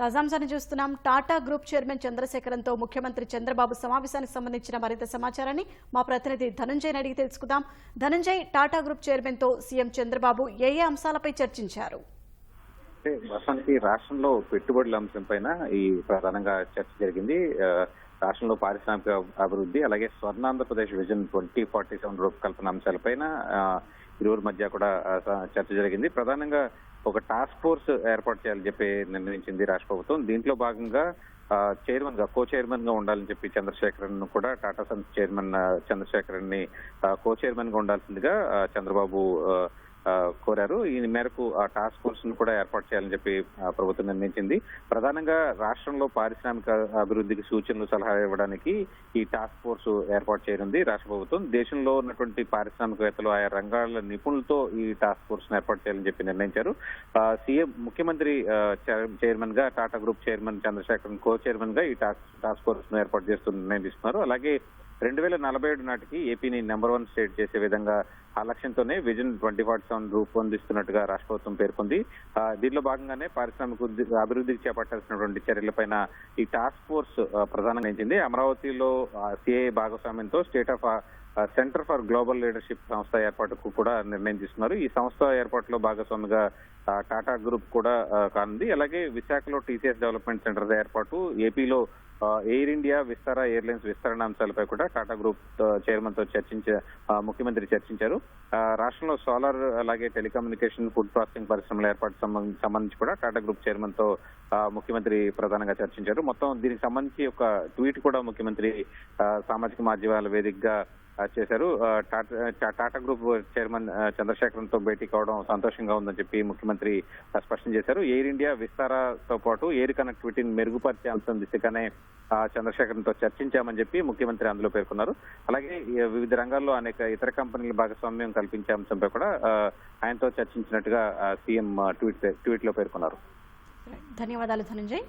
తాజాంశాన్ని చూస్తున్నాం. Tata group chairman చంద్రశేఖరంతో ముఖ్యమంత్రి చంద్రబాబు సమావేశానికి సంబంధించిన మరింత సమాచారాన్ని మా ప్రతినిధి ధనంజయ్ అడిగి తెలుసుకుందాం. ధనంజయ్ టాటా గ్రూప్ చైర్మన్తో సీఎం చంద్రబాబు ఏ ఏ అంశాలపై చర్చించారు? అంటే వాస్తవానికి రాష్ట్రంలో పెట్టుబడుల అంశం పైన ఈ ప్రధానంగా చర్చ జరిగింది. రాష్ట్రంలో పారిశ్రామిక అభివృద్ధి అలాగే Swarnandhrapradesh vision twenty forty seven రూపకల్పన అంశాలపైన ఆ, ఇరువురి మధ్య కూడా చర్చ జరిగింది. ప్రధానంగా ఒక టాస్క్ ఫోర్స్ ఏర్పాటు చేయాలని చెప్పి నిర్ణయించింది రాష్ట్ర ప్రభుత్వం. దీంట్లో భాగంగా చైర్మన్గా కో చైర్మన్గా ఉండాలని చెప్పి చంద్రశేఖరన్ కూడా టాటా సన్స్ చైర్మన్ చంద్రశేఖరన్ని కో చైర్మన్గా ఉండాల్సిందిగా చంద్రబాబు కోరారు. ఈ మేరకు ఆ టాస్క్ ఫోర్స్ను కూడా ఏర్పాటు చేయాలని చెప్పి ప్రభుత్వం నిర్ణయించింది. ప్రధానంగా రాష్ట్రంలో పారిశ్రామిక అభివృద్ధికి సూచనలు సలహా ఇవ్వడానికి ఈ టాస్క్ ఫోర్స్ ఏర్పాటు చేయనుంది రాష్ట్ర ప్రభుత్వం. దేశంలో ఉన్నటువంటి పారిశ్రామికవేత్తలు ఆయా రంగాల నిపుణులతో ఈ టాస్క్ ఫోర్స్ను ఏర్పాటు చేయాలని చెప్పి నిర్ణయించారు. సీఎం ముఖ్యమంత్రి చైర్- చైర్మన్గా Tata group chairman Chandrasekhar co చైర్మన్గా ఈ టాస్క్ టాస్క్ ఫోర్స్ను ఏర్పాటు చేస్తూ నిర్ణయం తీసుకున్నారు. అలాగే రెండు వేల నలభై ఏడు నాటికి ఏపీని నెంబర్ వన్ స్టేట్ చేసే విధంగా ఆ లక్ష్యంతోనే విజన్ ట్వంటీ ఫార్టీ సెవెన్ రూపొందిస్తున్నట్టుగా రాష్ట్ర ప్రభుత్వం పేర్కొంది దీనిలో భాగంగానే పారిశ్రామిక అభివృద్ధికి చేపట్టాల్సినటువంటి చర్యలపైన ఈ టాస్క్ ఫోర్స్ ప్రధానంగా ఇచ్చింది అమరావతిలో సిఐ భాగస్వామ్యంతో state of centre for global leadership సంస్థ ఏర్పాటుకు కూడా నిర్ణయం తీసుకున్నారు. ఈ సంస్థ ఏర్పాటులో భాగస్వామిగా టాటా గ్రూప్ కూడా కానుంది. అలాగే విశాఖలో టీసీఎస్ డెవలప్మెంట్ సెంటర్ ఏర్పాటు ఏపీలో ఎయిర్ ఇండియా విస్తారా ఎయిర్లైన్స్ విస్తరణ అంశాలపై కూడా టాటా గ్రూప్ చైర్మన్తో చర్చించే ముఖ్యమంత్రి చర్చించారు. రాష్ట్రంలో సోలార్ అలాగే టెలికమ్యూనికేషన్ ఫుడ్ ప్రాసెసింగ్ పరిశ్రమల ఏర్పాటు సంబం- సంబంధించి కూడా టాటా గ్రూప్ చైర్మన్తో ముఖ్యమంత్రి ప్రధానంగా చర్చించారు. మొత్తం దీనికి సంబంధించి ఒక ట్వీట్ కూడా ముఖ్యమంత్రి సామాజిక మాధ్యమాల వేదికగా చేశారు. టాటా గ్రూప్ చైర్మన్ ఆ, చంద్రశేఖరన్తో భేటీ కావడం సంతోషంగా ఉందని చెప్పి ముఖ్యమంత్రి స్పష్టం చేశారు. ఎయిర్ ఇండియా విస్తారాతో పాటు ఎయిర్ కనెక్టివిటీని మెరుగుపరిచే అంశం దిశగానే ఆ, చంద్రశేఖరన్తో చర్చించామని చెప్పి ముఖ్యమంత్రి అందులో పేర్కొన్నారు. అలాగే వివిధ రంగాల్లో అనేక ఇతర కంపెనీల భాగస్వామ్యం కల్పించే అంశంపై కూడా ఆయనతో చర్చించినట్టుగా సీఎం ట్వీట్ ట్వీట్లో పేర్కొన్నారు. ధన్యవాదాలు ధనంజయ్.